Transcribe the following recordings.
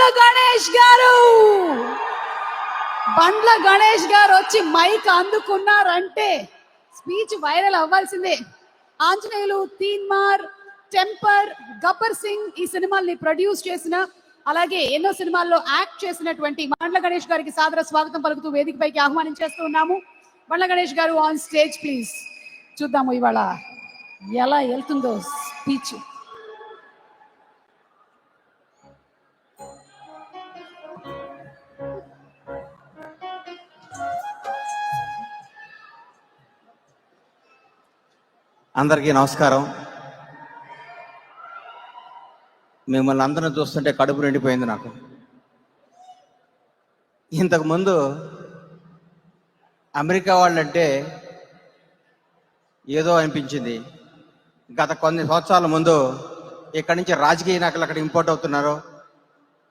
బండ్ల గణేష్ గారు! బండ్ల గణేష్ గారు వచ్చి మైక్ అందుకున్నారంటే స్పీచ్ వైరల్ అవ్వాల్సిందే. ఆంజనేయులు తీన్మార్ టెంపర్ గబ్బర్ సింగ్ ఈ సినిమాల్ని ప్రొడ్యూస్ చేసిన అలాగే ఎన్నో సినిమాల్లో యాక్ట్ చేసినటువంటి బండ్ల గణేష్ గారికి సాదర స్వాగతం పలుకుతూ వేదికపైకి ఆహ్వానించేస్తూ ఉన్నాము. బండ్ల గణేష్ గారు ఆన్ స్టేజ్ ప్లీజ్ చూద్దాము ఇవాళ ఎలా వెళ్తుందో స్పీచ్ అందరికీ నమస్కారం. మిమ్మల్ని అందరిని చూస్తుంటే కడుపు నిండిపోయింది నాకు. ఇంతకుముందు అమెరికా వాళ్ళంటే ఏదో అనిపించింది. గత కొన్ని సంవత్సరాల ముందు ఇక్కడి నుంచి రాజకీయ నాయకులు అక్కడ ఇంపోర్ట్ అవుతున్నారు.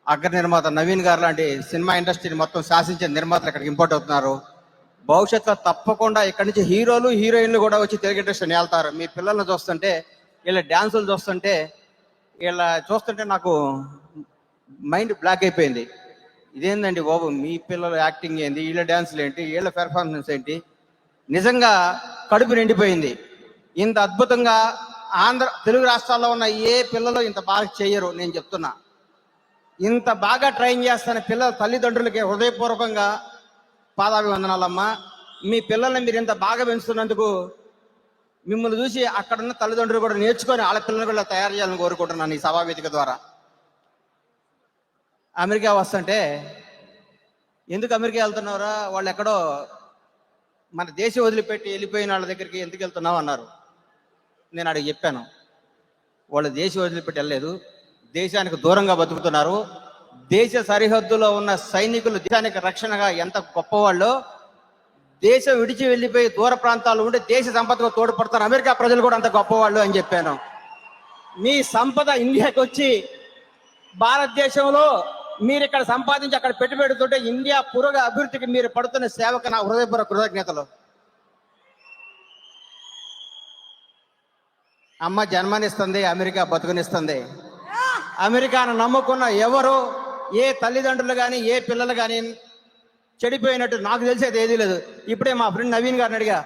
అగ్ర నిర్మాత నవీన్ గారు లాంటి సినిమా ఇండస్ట్రీని మొత్తం శాసించిన నిర్మాతలు అక్కడికి ఇంపోర్ట్ అవుతున్నారు. భవిష్యత్తులో తప్పకుండా ఇక్కడి నుంచి హీరోలు హీరోయిన్లు కూడా వచ్చి తెలుగు ఇండస్ట్రీని వెళ్తారు మీ పిల్లల్ని చూస్తుంటే వీళ్ళ డ్యాన్సులు చూస్తుంటే వీళ్ళ చూస్తుంటే నాకు మైండ్ బ్లాక్ అయిపోయింది. ఇదేందండి బాబు మీ పిల్లల యాక్టింగ్ ఏంటి వీళ్ళ డ్యాన్సులు ఏంటి వీళ్ళ పెర్ఫార్మెన్స్ ఏంటి? నిజంగా కడుపు నిండిపోయింది. ఇంత అద్భుతంగా ఆంధ్ర తెలుగు రాష్ట్రాల్లో ఉన్న ఏ పిల్లలు ఇంత బాగా చేయరు నేను చెప్తున్నా. ఇంత బాగా ట్రైన్ చేస్తున్న పిల్లల తల్లిదండ్రులకి హృదయపూర్వకంగా పాదాభివందనాలమ్మా. మీ పిల్లల్ని మీరు ఇంత బాగా పెంచుతున్నందుకు మిమ్మల్ని చూసి అక్కడున్న తల్లిదండ్రులు కూడా నేర్చుకొని వాళ్ళ పిల్లల్ని కూడా తయారు చేయాలని కోరుకుంటున్నాను ఈ సభావేదిక ద్వారా. అమెరికా వస్తుంటే ఎందుకు అమెరికా వెళ్తున్నారా వాళ్ళు ఎక్కడో మన దేశం వదిలిపెట్టి వెళ్ళిపోయిన వాళ్ళ దగ్గరికి ఎందుకు వెళ్తున్నావు అన్నారు. నేను అడిగి చెప్పాను. వాళ్ళు దేశం వదిలిపెట్టి వెళ్ళలేదు. దేశానికి దూరంగా బతుకుతున్నారు. దేశ సరిహద్దులో ఉన్న సైనికులు దేశానికి రక్షణగా ఎంత గొప్పవాళ్ళో దేశం విడిచి వెళ్ళిపోయి దూర ప్రాంతాలు ఉండి దేశ సంపదకు తోడ్పడతారు. అమెరికా ప్రజలు కూడా అంత గొప్పవాళ్ళు అని చెప్పాను. మీ సంపద ఇండియాకి వచ్చి భారతదేశంలో మీరు ఇక్కడ సంపాదించి అక్కడ పెట్టుబడుతుంటే ఇండియా పురోగ అభివృద్ధికి మీరు పడుతున్న సేవకు నా హృదయపూర్వ కృతజ్ఞతలు. అమ్మ జన్మనిస్తుంది అమెరికా బతుకునిస్తుంది. అమెరికాను నమ్ముకున్న ఎవరు ఏ తల్లిదండ్రులు కానీ ఏ పిల్లలు కానీ చెడిపోయినట్టు నాకు తెలిసేది ఏదీ లేదు. ఇప్పుడే మా ఫ్రెండ్ నవీన్ గారిని అడిగా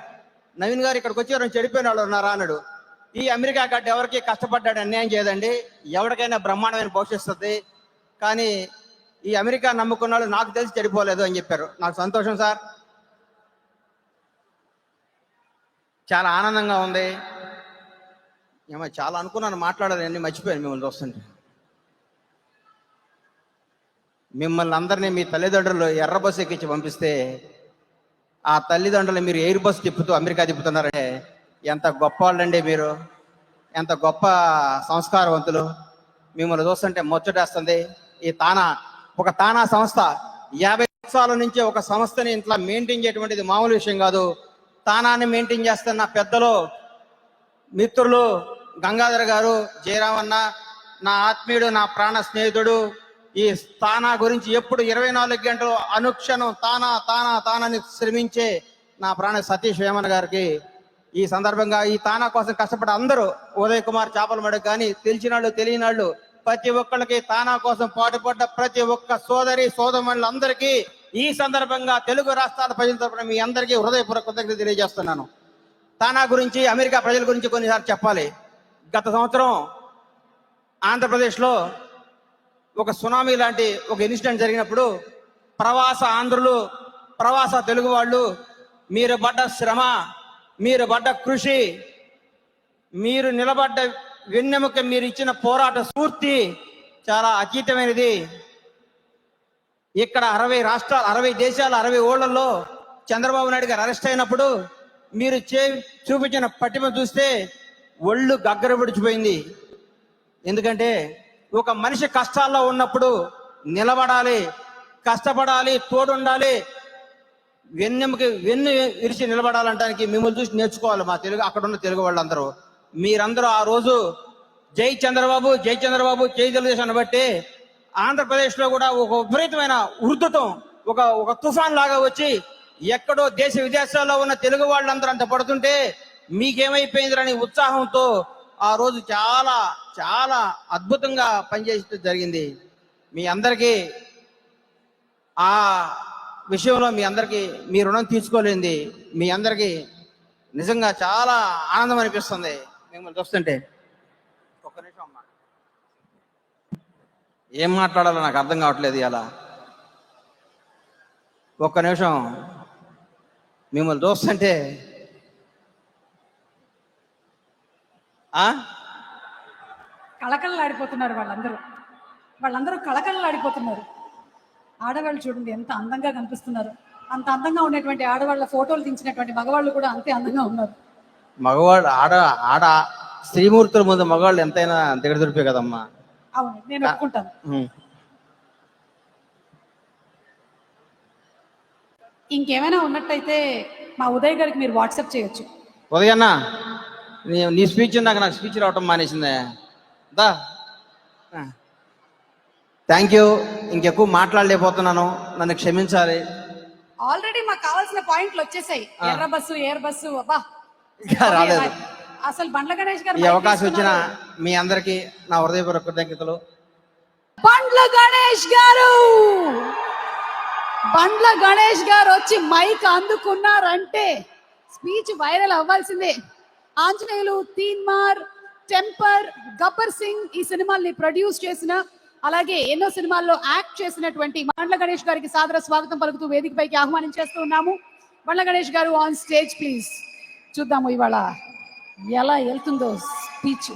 నవీన్ గారు ఇక్కడికి వచ్చి చెడిపోయిన వాళ్ళు ఉన్నారా? అన్నాడు. ఈ అమెరికా గడ్డ ఎవరికి కష్టపడ్డాడు అన్యాయం చేయదండి. ఎవరికైనా బ్రహ్మాండమైన పోషిస్తుంది కానీ ఈ అమెరికా నమ్ముకున్న వాళ్ళు నాకు తెలిసి చెడిపోలేదు అని చెప్పారు. నాకు సంతోషం సార్. చాలా ఆనందంగా ఉంది. ఏమో చాలా అనుకున్నాను మాట్లాడాలని మర్చిపోయాను మిమ్మల్ని చూస్తుంటే. మిమ్మల్ని అందరినీ మీ తల్లిదండ్రులు ఎర్ర బస్సు ఎక్కించి పంపిస్తే ఆ తల్లిదండ్రులు మీరు ఎయిర్ బస్ తిప్పుతూ అమెరికా తిప్పుతున్నారంటే ఎంత గొప్ప వాళ్ళండి మీరు. ఎంత గొప్ప సంస్కారవంతులు. మిమ్మల్ని చూస్తుంటే ముచ్చటేస్తుంది. ఈ తానా ఒక తానా సంస్థ యాభై సంవత్సరాల నుంచి ఒక సంస్థని ఇంట్లో మెయింటైన్ చేయటువంటిది మామూలు విషయం కాదు. తానాన్ని మెయింటైన్ చేస్తున్న పెద్దలు మిత్రులు గంగాధర్ గారు జయరామన్న నా ఆత్మీయుడు నా ప్రాణ స్నేహితుడు ఈ తానా గురించి ఎప్పుడు ఇరవై నాలుగు గంటలు అనుక్షణం తానా తానా తానని శ్రమించే నా ప్రాణ సతీష్ వేమన్ గారికి ఈ సందర్భంగా ఈ తానా కోసం కష్టపడే అందరూ ఉదయ్ కుమార్ చేపలమడికి కానీ తెలిసిన వాళ్ళు తెలియని వాళ్ళు ప్రతి ఒక్కళ్ళకి తానా కోసం పాటుపడ్డ ప్రతి ఒక్క సోదరి సోదరులందరికీ ఈ సందర్భంగా తెలుగు రాష్ట్రాల ప్రజల తరపున మీ అందరికీ హృదయపూర్వక కృతజ్ఞత తెలియజేస్తున్నాను. తానా గురించి అమెరికా ప్రజల గురించి కొన్నిసార్లు చెప్పాలి. గత సంవత్సరం ఆంధ్రప్రదేశ్లో ఒక సునామీ లాంటి ఒక ఇన్సిడెంట్ జరిగినప్పుడు ప్రవాస ఆంధ్రులు ప్రవాస తెలుగు వాళ్ళు మీరు పడ్డ శ్రమ మీరు పడ్డ కృషి మీరు నిలబడ్డ వెన్నెముక మీరు ఇచ్చిన పోరాట స్ఫూర్తి చాలా అతీతమైనది. ఇక్కడ అరవై రాష్ట్రాలు అరవై దేశాలు అరవై ఓళ్ళలో చంద్రబాబు నాయుడు గారు అరెస్ట్ అయినప్పుడు మీరు చే చూపించిన పట్టిమ చూస్తే ఒళ్ళు గగ్గర విడిచిపోయింది. ఎందుకంటే ఒక మనిషి కష్టాల్లో ఉన్నప్పుడు నిలబడాలి కష్టపడాలి తోడుండాలి వెన్నెముకి వెన్ను విరిచి నిలబడాలంటానికి మిమ్మల్ని చూసి నేర్చుకోవాలి మా తెలుగు అక్కడ ఉన్న తెలుగు వాళ్ళందరూ. మీరందరూ ఆ రోజు జై చంద్రబాబు జై చంద్రబాబు జై తెలుగుదేశం బట్టి ఆంధ్రప్రదేశ్లో కూడా ఒక విపరీతమైన ఉర్దుతం ఒక ఒక తుఫాన్ లాగా వచ్చి ఎక్కడో దేశ విదేశాల్లో ఉన్న తెలుగు వాళ్ళందరూ అంత పడుతుంటే మీకేమైపోయిందిరని ఉత్సాహంతో ఆ రోజు చాలా చాలా అద్భుతంగా పనిచేయడం జరిగింది. మీ అందరికీ ఆ విషయంలో మీ అందరికీ మీ రుణం తీసుకోలేంది మీ అందరికీ నిజంగా చాలా ఆనందం అనిపిస్తుంది. మిమ్మల్ని చూస్తుంటే. ఒక్క నిమిషం అమ్మా. ఏం మాట్లాడాలో నాకు అర్థం కావట్లేదు ఇలా ఒక్క నిమిషం. మిమ్మల్ని చూస్తుంటే ఆ? కళకళలాడిపోతున్నారు వాళ్ళందరూ. వాళ్ళందరూ కళకళలాడిపోతున్నారు. ఆడవాళ్ళు చూడండి ఎంత అందంగా కనిపిస్తున్నారు. అంత అందంగా ఉన్నటువంటి ఆడవాళ్ళ ఫోటోలు తీసినటువంటి మగవాళ్ళు కూడా అంతే అందంగా ఉన్నారు. మగవాడు ఆడ ఆడ స్త్రీమూర్తుల ముందు మగవాళ్ళు ఎంతైనా దిగదుడిపే కదమ్మా. అవును నేను ఒప్పుకుంటాను. ఉం. ఇంకేమైనా ఉన్నట్టయితే మా ఉదయ్ గారికి మీరు వాట్సాప్ చేయొచ్చు. ఉదయన్న నీ నీ స్పీచ్ నాకు నాకు స్పీచ్ రావటం మానేసిందే. దా. థ్యాంక్ యూ ఇంకెక్కువ మాట్లాడలేకపోతున్నాను. నన్ను క్షమించాలి. ఆల్రెడీ మాకు కావాల్సిన పాయింట్లు వచ్చేసాయి. ఎర్ర బస్సు ఎయిర్ బస్సు అబ్బా. ఇంకా రాలేదు. అసలు బండ్ల గణేష్ గారు ఈ అవకాశం ఇచ్చిన తీసుకున్నారు. మీ అందరికీ నా హృదయపూర్వక కృతజ్ఞతలు. బండ్ల గణేష్ గారు! బండ్ల గణేష్ గారు వచ్చి మైక్ అందుకున్నారంటే స్పీచ్ వైరల్ అవ్వాల్సిందే. ఆంజనేయులు తీన్మార్ టెంపర్ గబ్బర్ సింగ్ ఈ సినిమాల్ని ప్రొడ్యూస్ చేసిన అలాగే ఎన్నో సినిమాల్లో యాక్ట్ చేసినటువంటి మండల గణేష్ గారికి సాదర స్వాగతం పలుకుతూ వేదికపైకి ఆహ్వానించేస్తూ ఉన్నాము. మండల గణేష్ గారు ఆన్ స్టేజ్ ప్లీజ్ చూద్దాము ఇవాళ ఎలా వెళ్తుందో స్పీచ్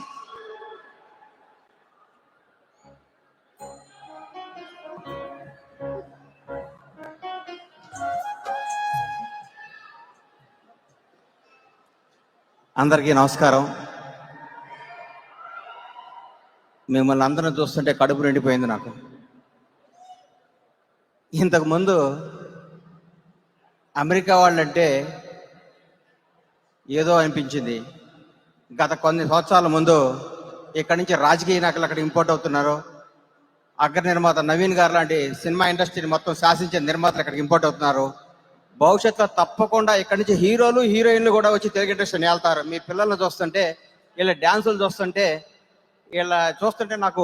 అందరికీ నమస్కారం. మిమ్మల్ని అందరిని చూస్తుంటే కడుపు నిండిపోయింది నాకు. ఇంతకుముందు అమెరికా వాళ్ళంటే ఏదో అనిపించింది. గత కొన్ని సంవత్సరాల ముందు ఇక్కడి నుంచి రాజకీయ నాయకులు అక్కడ ఇంపోర్ట్ అవుతున్నారు. అగ్ర నిర్మాత నవీన్ గారు లాంటి సినిమా ఇండస్ట్రీని మొత్తం శాసించే నిర్మాతలు ఇక్కడికి ఇంపోర్ట్ అవుతున్నారు. భవిష్యత్తులో తప్పకుండా ఇక్కడి నుంచి హీరోలు హీరోయిన్లు కూడా వచ్చి తెలుగు ఇండస్ట్రీని వెళ్తారు. మీ పిల్లల్ని చూస్తుంటే వీళ్ళ డ్యాన్సులు చూస్తుంటే వీళ్ళ చూస్తుంటే నాకు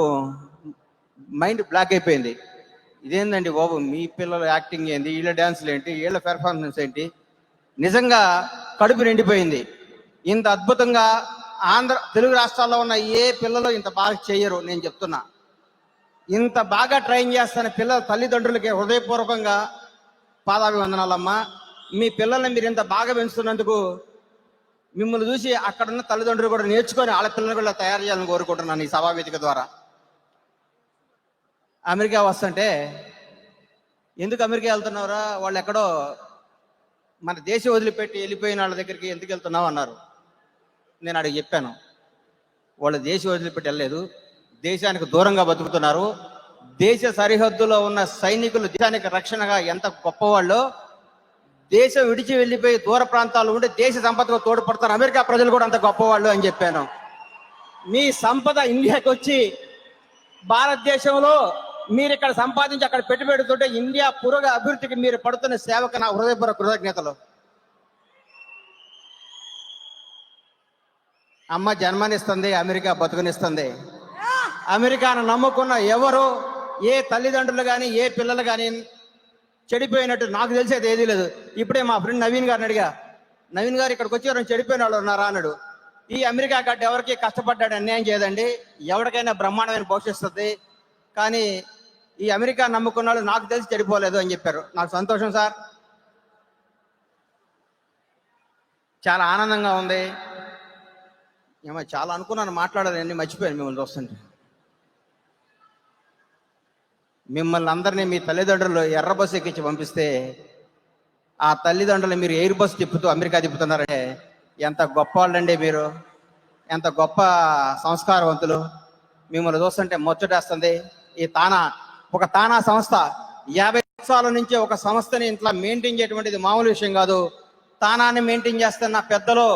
మైండ్ బ్లాక్ అయిపోయింది. ఇదేందండి బాబు మీ పిల్లల యాక్టింగ్ ఏంటి వీళ్ళ డ్యాన్సులు ఏంటి వీళ్ళ పెర్ఫార్మెన్స్ ఏంటి? నిజంగా కడుపు నిండిపోయింది. ఇంత అద్భుతంగా ఆంధ్ర తెలుగు రాష్ట్రాల్లో ఉన్న ఏ పిల్లలు ఇంత బాగా చేయరు నేను చెప్తున్నా. ఇంత బాగా ట్రైన్ చేస్తున్న పిల్లల తల్లిదండ్రులకి హృదయపూర్వకంగా పాదాభివందనాలమ్మా. మీ పిల్లల్ని మీరు ఇంత బాగా పెంచుతున్నందుకు మిమ్మల్ని చూసి అక్కడున్న తల్లిదండ్రులు కూడా నేర్చుకొని వాళ్ళ పిల్లలు కూడా తయారు చేయాలని కోరుకుంటున్నాను ఈ సభావేదిక ద్వారా. అమెరికా వస్తుంటే ఎందుకు అమెరికా వెళ్తున్నారా వాళ్ళు ఎక్కడో మన దేశం వదిలిపెట్టి వెళ్ళిపోయిన వాళ్ళ దగ్గరికి ఎందుకు వెళ్తున్నావు అన్నారు. నేను అడిగి చెప్పాను. వాళ్ళు దేశం వదిలిపెట్టి వెళ్ళలేదు. దేశానికి దూరంగా బతుకుతున్నారు. దేశ సరిహద్దులో ఉన్న సైనికులు దేశానికి రక్షణగా ఎంత గొప్పవాళ్ళో దేశం విడిచి వెళ్ళిపోయి దూర ప్రాంతాలు ఉండి దేశ సంపదకు తోడ్పడతారు. అమెరికా ప్రజలు కూడా అంత గొప్పవాళ్ళు అని చెప్పాను. మీ సంపద ఇండియాకి వచ్చి భారతదేశంలో మీరు ఇక్కడ సంపాదించి అక్కడ పెట్టుబడుతుంటే ఇండియా పురోగ అభివృద్ధికి మీరు పడుతున్న సేవకు నా హృదయపూర్వక కృతజ్ఞతలు. అమ్మ జన్మనిస్తుంది అమెరికా బతుకునిస్తుంది. అమెరికాను నమ్ముకున్న ఎవరు ఏ తల్లిదండ్రులు కానీ ఏ పిల్లలు కానీ చెడిపోయినట్టు నాకు తెలిసేది ఏదీ లేదు. ఇప్పుడే మా ఫ్రెండ్ నవీన్ గారిని అడిగా నవీన్ గారు ఇక్కడికి వచ్చి ఎవరైనా చెడిపోయిన వాళ్ళు ఉన్నారా? అన్నాడు. ఈ అమెరికా గడ్డ ఎవరికి కష్టపడ్డాడు అన్యాయం చేయదండి. ఎవరికైనా బ్రహ్మాండమైన భవిష్యత్తుంది కానీ ఈ అమెరికా నమ్ముకున్న వాళ్ళు నాకు తెలిసి చెడిపోలేదు అని చెప్పారు. నాకు సంతోషం సార్. చాలా ఆనందంగా ఉంది. ఏమో చాలా అనుకున్నాను మాట్లాడాలి అన్ని మర్చిపోయాను మిమ్మల్ని చూస్తుంటే. మిమ్మల్ని అందరినీ మీ తల్లిదండ్రులు ఎర్ర బస్సు ఎక్కించి పంపిస్తే ఆ తల్లిదండ్రులు మీరు ఎయిర్ బస్ తిప్పుతూ అమెరికా తిప్పుతున్నారంటే ఎంత గొప్ప వాళ్ళండి మీరు. ఎంత గొప్ప సంస్కారవంతులు. మిమ్మల్ని చూస్తుంటే ముచ్చటేస్తుంది. ఈ తానా ఒక తానా సంస్థ యాభై సంవత్సరాల నుంచి ఒక సంస్థని ఇంట్లో మెయింటైన్ చేయటువంటిది మామూలు విషయం కాదు. తానాన్ని మెయింటైన్ చేస్తున్న పెద్దలు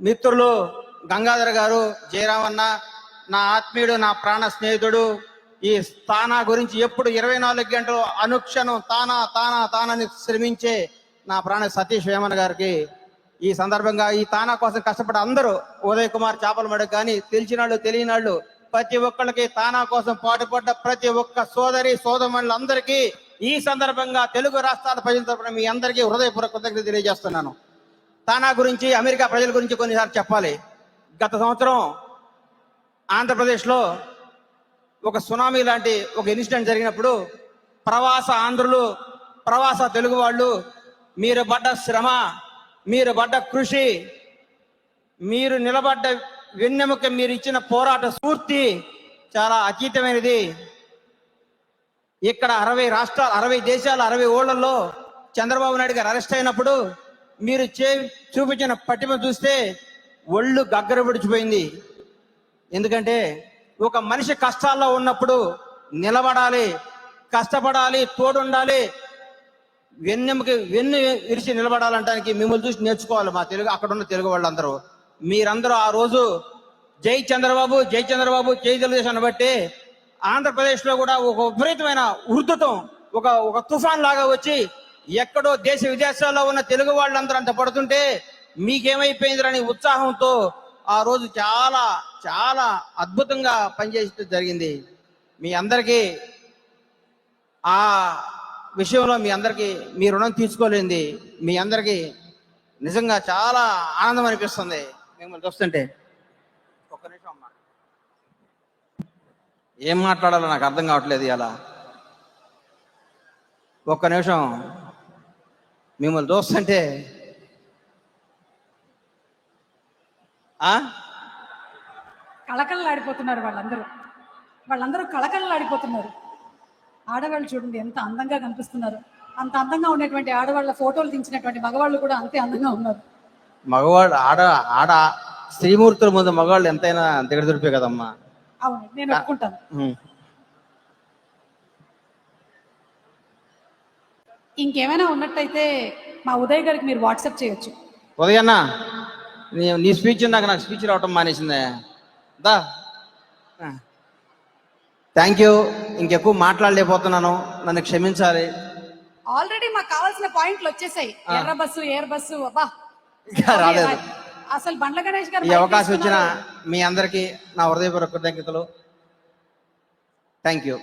మిత్రులు గంగాధర్ గారు జయరామన్న నా ఆత్మీయుడు నా ప్రాణ స్నేహితుడు ఈ తానా గురించి ఎప్పుడు ఇరవై నాలుగు గంటలు అనుక్షణం తానా తానా తానని శ్రమించే నా ప్రాణ సతీష్ వేమన గారికి ఈ సందర్భంగా ఈ తానా కోసం కష్టపడే అందరూ ఉదయ్ కుమార్ చేపల మడకు కానీ తెలిసినాళ్ళు తెలియనాళ్ళు తెలియని ప్రతి ఒక్కళ్ళకి తానా కోసం పాటుపడ్డ ప్రతి ఒక్క సోదరి సోదరులందరికీ ఈ సందర్భంగా తెలుగు రాష్ట్రాల ప్రజల తరపున మీ అందరికీ హృదయపూర్వక కృతజ్ఞత తెలియజేస్తున్నాను. తానా గురించి అమెరికా ప్రజల గురించి కొన్నిసార్లు చెప్పాలి. గత సంవత్సరం ఆంధ్రప్రదేశ్లో ఒక సునామీ లాంటి ఒక ఇన్సిడెంట్ జరిగినప్పుడు ప్రవాస ఆంధ్రులు ప్రవాస తెలుగు వాళ్ళు మీరు పడ్డ శ్రమ మీరు పడ్డ కృషి మీరు నిలబడ్డ వెన్నెముక మీరు ఇచ్చిన పోరాట స్ఫూర్తి చాలా అతీతమైనది. ఇక్కడ అరవై రాష్ట్రాలు అరవై దేశాలు అరవై ఓళ్ళలో చంద్రబాబు నాయుడు గారు అరెస్ట్ అయినప్పుడు మీరు చే చూపించిన పటిమ చూస్తే ఒళ్ళు గగ్గరపడిచిపోయింది ఎందుకంటే ఒక మనిషి కష్టాల్లో ఉన్నప్పుడు నిలబడాలి కష్టపడాలి తోడుండాలి వెన్నెముకి వెన్ను విరిచి నిలబడాలంటానికి మిమ్మల్ని చూసి నేర్చుకోవాలి మా తెలుగు అక్కడ ఉన్న తెలుగు వాళ్ళందరూ. మీరందరూ ఆ రోజు జై చంద్రబాబు జై చంద్రబాబు జై తెలుగుదేశాన్ని బట్టి ఆంధ్రప్రదేశ్లో కూడా ఒక విపరీతమైన ఉర్దుతం ఒక ఒక తుఫాన్ లాగా వచ్చి ఎక్కడో దేశ విదేశాల్లో ఉన్న తెలుగు వాళ్ళందరూ అంత పడుతుంటే మీకేమైపోయిందిరని ఉత్సాహంతో ఆ రోజు చాలా చాలా అద్భుతంగా పనిచేయడం జరిగింది. మీ అందరికీ ఆ విషయంలో మీ అందరికీ మీ రుణం తీసుకోలేంది మీ అందరికీ నిజంగా చాలా ఆనందం అనిపిస్తుంది. మిమ్మల్ని చూస్తుంటే. ఒక్క నిమిషం అమ్మా. ఏం మాట్లాడాలో నాకు అర్థం కావట్లేదు ఇలా ఒక్క నిమిషం. మిమ్మల్ని చూస్తుంటే. ఆ? కళకళలాడిపోతున్నారు వాళ్ళందరూ. వాళ్ళందరూ కళకళలాడిపోతున్నారు. ఆడవాళ్ళు చూడండి ఎంత అందంగా కనిపిస్తున్నారు. అంత అందంగా ఉండేటువంటి ఆడవాళ్ళ ఫోటోలు తీయించినటువంటి మగవాళ్ళు కూడా అంతే అందంగా ఉన్నారు. మగవాళ్ళు ఆడ ఆడ స్త్రీమూర్తుల ముందు మగవాళ్ళు ఎంతైనా దిగడ దుడిపే కదమ్మా. అవును నేను ఒప్పుకుంటాను. ఉం. ఇంకేమైనా ఉన్నట్టయితే మా ఉదయ్ గారికి మీరు వాట్సాప్ చేయొచ్చు. ఉదయన్న నీ స్పీచ్ నాకు నాకు స్పీచ్ రావటం మానేసిందే. దా. థ్యాంక్ యూ ఇంకెక్కువ మాట్లాడలేకపోతున్నాను. నన్ను క్షమించాలి. ఆల్రెడీ మాకు కావాల్సిన పాయింట్లు వచ్చేసాయి. ఎర్ర బస్సు ఎయిర్ బస్సు అబ్బా. ఇంకా రాలేదు. అసలు బండ్ల గణేష్ గారు ఈ అవకాశం ఇచ్చిన. మీ అందరికీ నా హృదయపూర్వక కృతజ్ఞతలు. Thank you